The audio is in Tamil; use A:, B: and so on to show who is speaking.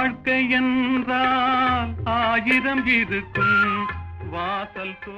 A: வாழ்க்கை என்றால் ஆயிரம் இருக்கும் வாசல் தோ